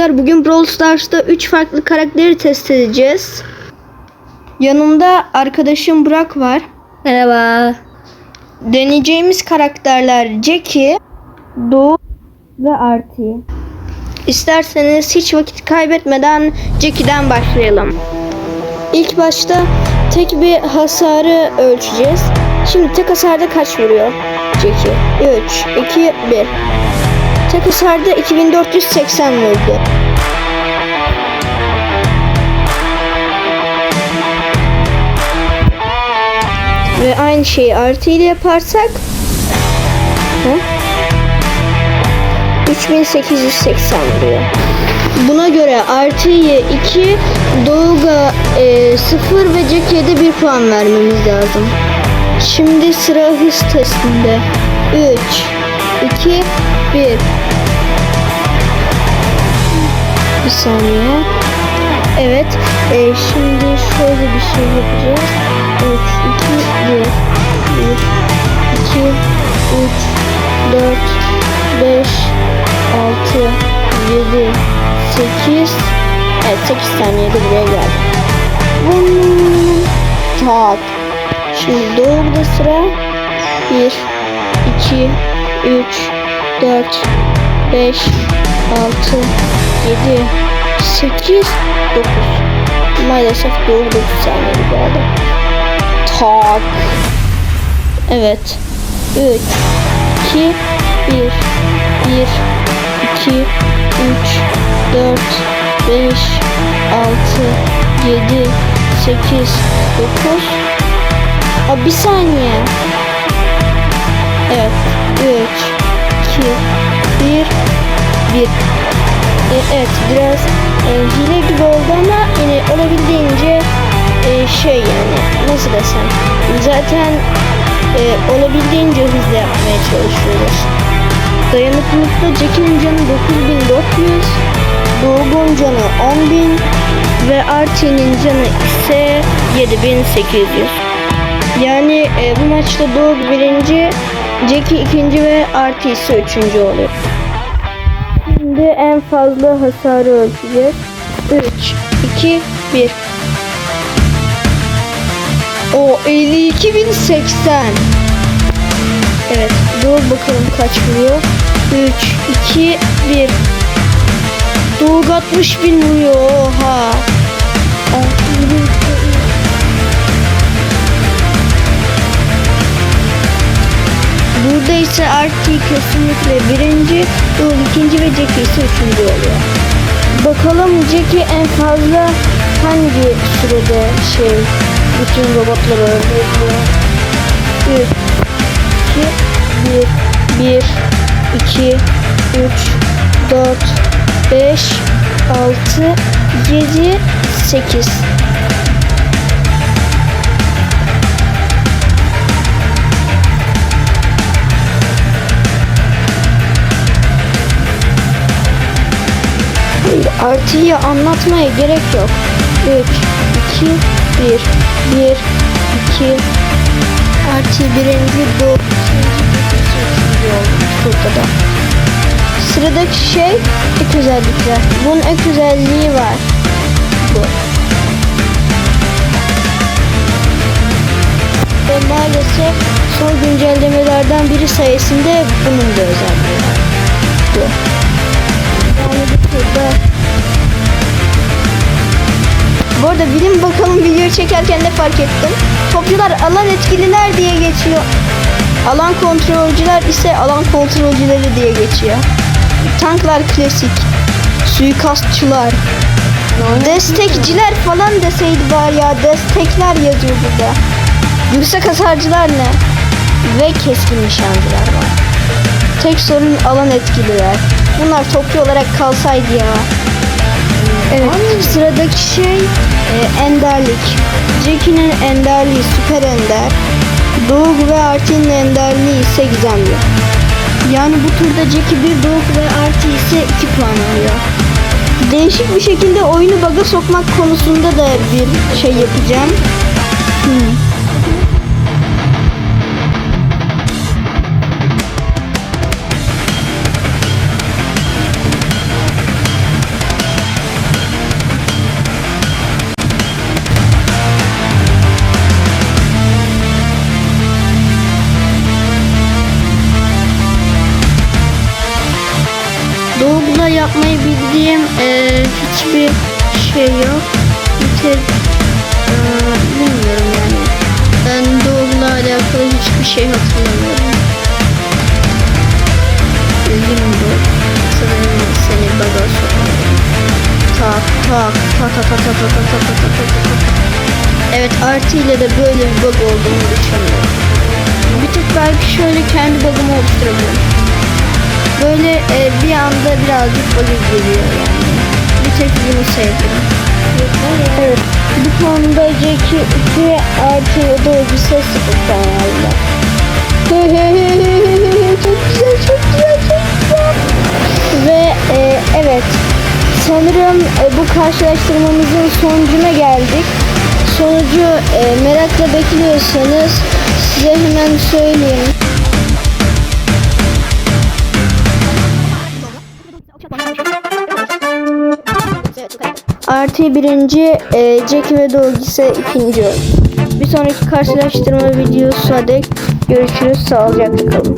arkadaşlar. Bugün Brawl Stars'ta 3 farklı karakteri test edeceğiz. Yanımda arkadaşım Burak var. Merhaba. Deneyeceğimiz karakterler Jackie, Doğu ve Arti. İsterseniz hiç vakit kaybetmeden Jackie'den başlayalım. İlk başta tek bir hasarı ölçeceğiz. Şimdi tek hasarda kaç vuruyor Jackie? 3, 2, 1. Tek hasarda 2480 vurdu. Ve aynı şeyi artı ile yaparsak Hı? 3880 vuruyor. Buna göre artıyı 2, Doğuga 0 ve Jackie'ye de 1 puan vermemiz lazım. Şimdi sıra hız testinde. 3, 2, 1. Bir saniye. Evet. e, şimdi şöyle bir şey yapacağız. 3, 2, 1. 1, 2, 3, 4, 5, 6, 7, 8. Evet 8 saniyede buraya geldi. Vum. Tak. Şimdi doğumda sıra 1, 2, 3, 4, 5, 6, 7, 8, 9. Maalesef doğru 9 saniyede geldi. Tak. Evet. 3, 2, 1, 1, 2, 3, 4, 5, 6, 7, 8, 9. Aa, bir saniye. Evet. 3, 2, 1, 1. E, evet biraz e, hile gibi oldu ama yine olabildiğince e, şey yani nasıl desem zaten e, olabildiğince hızlı yapmaya çalışıyoruz. Dayanıklılıkta Jackie'nin canı 9400, Doğugun canı 10000 ve Archie'nin canı ise 7800. Yani e, bu maçta Doğu birinci, Jackie ikinci ve Archie ise üçüncü oluyor. Şimdi en fazla hasarı ölçeceğiz. 3, 2, 1. O 52.080. Evet, dur bakalım kaç vuruyor. 3, 2, 1. Doğuk 60 bin vuruyor. Oha. Burada ise Artie kesinlikle birinci, Doğu ikinci ve Jackie ise üçüncü oluyor. Bakalım Jackie en fazla hangi sürede şey bütün robotları öldürüyor? 3, 2, 1, 1, 2, 3, 4, 5, 6, 7, 8. Artıyı anlatmaya gerek yok. 3, 2, 1, 1, 2, artı birinci bu burada da. Sıradaki şey ek özellikler. Bunun ek özelliği var. Bu. Ve maalesef son güncellemelerden biri sayesinde bunun da özelliği var. Bu. Yani bu turda bu arada bilin bakalım video çekerken de fark ettim. Topçular alan etkililer diye geçiyor. Alan kontrolcüler ise alan kontrolcüleri diye geçiyor. Tanklar klasik. Suikastçılar. Destekçiler falan deseydi var ya. Destekler yazıyor burada. Yüksek hasarcılar ne? Ve keskin nişancılar var. Tek sorun alan etkililer. Bunlar topçu olarak kalsaydı ya. Evet, sıradaki şey e, enderlik. Jackie'nin enderliği süper ender. Doğuk ve Artie'nin enderliği ise gizemli. Yani bu turda Jackie 1, Doğuk ve Artie ise 2 puan alıyor. Değişik bir şekilde oyunu baga sokmak konusunda da bir şey yapacağım. Hmm. Doğugla yapmayı bildiğim eee, hiçbir şey yok. Tek eee, bilmiyorum yani. Ben Doğugla alakalı hiçbir şey hatırlamıyorum. Üzgünüm bu. Sanırım seni baga sokarım. Tak tak tak tak tak tak tak tak tak tak tak tak. Evet artı ile de böyle bir bug olduğunu düşünüyorum. Bir tek belki şöyle kendi bug'ımı oluşturabilirim. Böyle e, bir anda birazcık bug geliyor yani. Bir tek bunu sevdim. Evet. Bu konuda Jack'i 2 artı doğru ses sıkıntılarla. çok güzel, çok güzel, çok güzel. Ve e, evet, sanırım e, bu karşılaştırmamızın sonucuna geldik. Sonucu e, merakla bekliyorsanız size hemen söyleyeyim. Artı birinci e, Jackie ve Dog ise ikinci. Bir sonraki karşılaştırma videosuna dek görüşürüz. Sağlıcakla kalın.